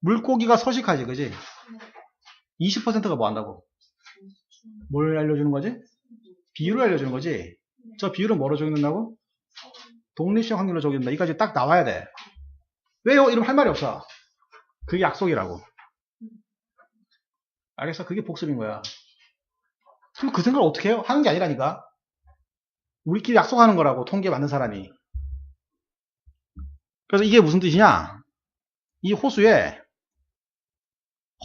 물고기가 서식하지, 그지? 20%가 뭐 한다고? 뭘 알려주는 거지? 비율을 알려주는 거지? 저 비율은 뭐로 적용된다고? 독립性확률로 적용된다. 이까지 딱 나와야 돼. 왜요? 이러면 할 말이 없어. 그게 약속이라고. 알겠어? 그게 복습인 거야. 그럼 그 생각을 어떻게 해요? 하는 게 아니라니까. 우리끼리 약속하는 거라고, 통계 맞는 사람이. 그래서 이게 무슨 뜻이냐? 이 호수에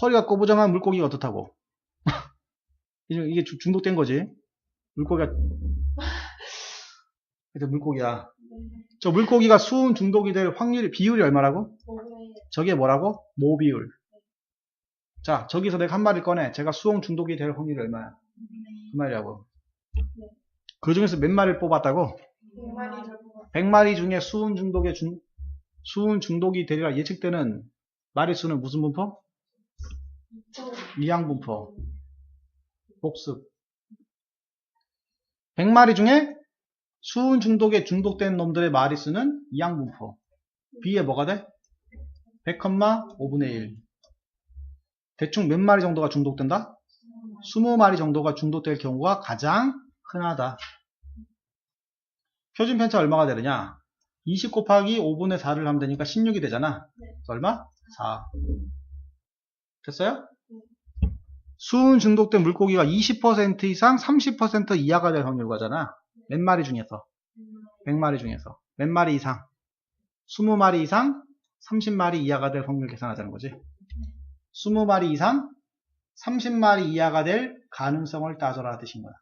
허리가 꼬부정한 물고기가 어떻다고? 이게 주- 중독된 거지. 물고기가 그래서 물고기야. 저 물고기가 수은 중독이 될 확률이 비율이 얼마라고? 저게 뭐라고? 모 비율. 자, 저기서 내가 한 마리 꺼내. 제가 수용 중독이 될 확률이 얼마야? 그 말이라고. 그 중에서 몇 마리를 뽑았다고? 100마리 중에 수은 중독의 중, 수은 중독이 되리라 예측되는 마리수는 무슨 분포? 이항 분포. 복습. 100마리 중에 수은 중독에 중독된 놈들의 마리수는 이항 분포. B에 뭐가 돼? 100, 5분의 1. 대충 몇 마리 정도가 중독된다? 20마리 정도가 중독될 경우가 가장 흔하다. 표준 편차 얼마가 되느냐? 20 곱하기 5분의 4를 하면 되니까 16이 되잖아. 얼마? 4. 됐어요? 수은 중독된 물고기가 20% 이상 30% 이하가 될 확률과잖아. 몇 마리 중에서? 100마리 중에서. 몇 마리 이상? 20마리 이상 30마리 이하가 될 확률 계산하자는 거지. 20마리 이상 30마리 이하가 될 가능성을 따져라 뜻인 거야.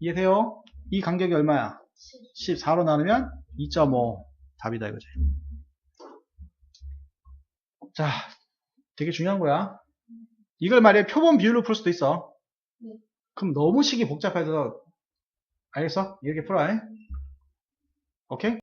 이해돼요? 이 간격이 얼마야? 14로 나누면 2.5 답이다 이거지. 자, 되게 중요한 거야. 이걸 말이야 표본 비율로 풀 수도 있어. 네. 그럼 너무 식이 복잡해서 알겠어? 이렇게 풀어. 잉? 오케이?